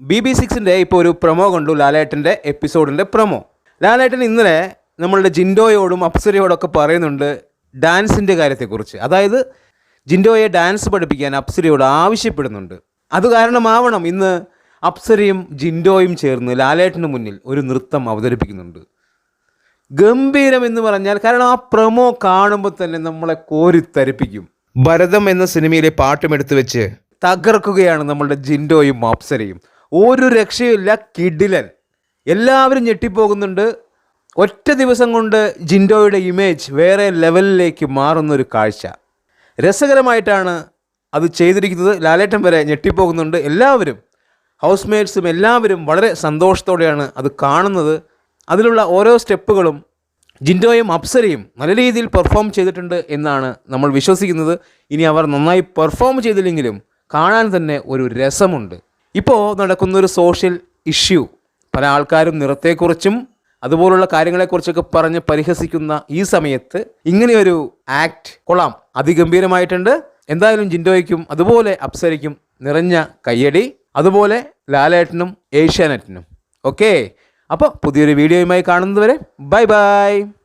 B B സിക്സിന്റെ ഇപ്പോൾ ഒരു promo കണ്ടു ലാലേട്ടന്റെ എപ്പിസോഡിന്റെ പ്രൊമോ. ലാലേട്ടൻ ഇന്നലെ നമ്മളുടെ ജിൻഡോയോടും അപ്സരയോടൊക്കെ പറയുന്നുണ്ട് ഡാൻസിന്റെ കാര്യത്തെക്കുറിച്ച്. അതായത് ജിൻഡോയെ ഡാൻസ് പഠിപ്പിക്കാൻ അപ്സരയോട് ആവശ്യപ്പെടുന്നുണ്ട്. അത് കാരണമാവണം ഇന്ന് അപ്സരയും ജിൻഡോയും ചേർന്ന് ലാലേട്ടന് മുന്നിൽ ഒരു നൃത്തം അവതരിപ്പിക്കുന്നുണ്ട്. ഗംഭീരം എന്ന് പറഞ്ഞാൽ കാരണം ആ പ്രൊമോ കാണുമ്പോൾ തന്നെ നമ്മളെ കോരിത്തരിപ്പിക്കും. ഭരതം എന്ന സിനിമയിലെ പാട്ടുമെടുത്ത് വെച്ച് തകർക്കുകയാണ് നമ്മളുടെ ജിൻഡോയും അപ്സരയും. ഒരു രക്ഷയില്ല കിഡിലൻ എല്ലാവരും ഞെട്ടിപ്പോകുന്നുണ്ട്. ഒറ്റ ദിവസം കൊണ്ട് ജിൻഡോയുടെ ഇമേജ് വേറെ ലെവലിലേക്ക് മാറുന്നൊരു കാഴ്ച. രസകരമായിട്ടാണ് അത് ചെയ്തിരിക്കുന്നത്. ലാലേട്ടൻ വരെ ഞെട്ടിപ്പോകുന്നുണ്ട്. എല്ലാവരും ഹൗസ് മേറ്റ്സും എല്ലാവരും വളരെ സന്തോഷത്തോടെയാണ് അത് കാണുന്നത്. അതിലുള്ള ഓരോ സ്റ്റെപ്പുകളും ജിൻഡോയും അപ്സരയും നല്ല രീതിയിൽ പെർഫോം ചെയ്തിട്ടുണ്ട് എന്നാണ് നമ്മൾ വിശ്വസിക്കുന്നത്. ഇനി അവർ നന്നായി പെർഫോം ചെയ്തില്ലെങ്കിലും കാണാൻ തന്നെ ഒരു രസമുണ്ട്. ഇപ്പോൾ നടക്കുന്നൊരു സോഷ്യൽ ഇഷ്യൂ പല ആൾക്കാരും നിറത്തെക്കുറിച്ചും അതുപോലുള്ള കാര്യങ്ങളെക്കുറിച്ചൊക്കെ പറഞ്ഞ് പരിഹസിക്കുന്ന ഈ സമയത്ത് ഇങ്ങനെയൊരു ആക്ട് കൊള്ളാം. അതിഗംഭീരമായിട്ടുണ്ട്. എന്തായാലും ജിൻഡോയ്ക്കും അതുപോലെ അപ്സരയ്ക്കും നിറഞ്ഞ കയ്യടി. അതുപോലെ ലാലേട്ടനും ഏഷ്യാനെറ്റിനും. ഓക്കേ അപ്പോൾ പുതിയൊരു വീഡിയോയുമായി കാണുന്നതുവരെ ബൈ ബൈ.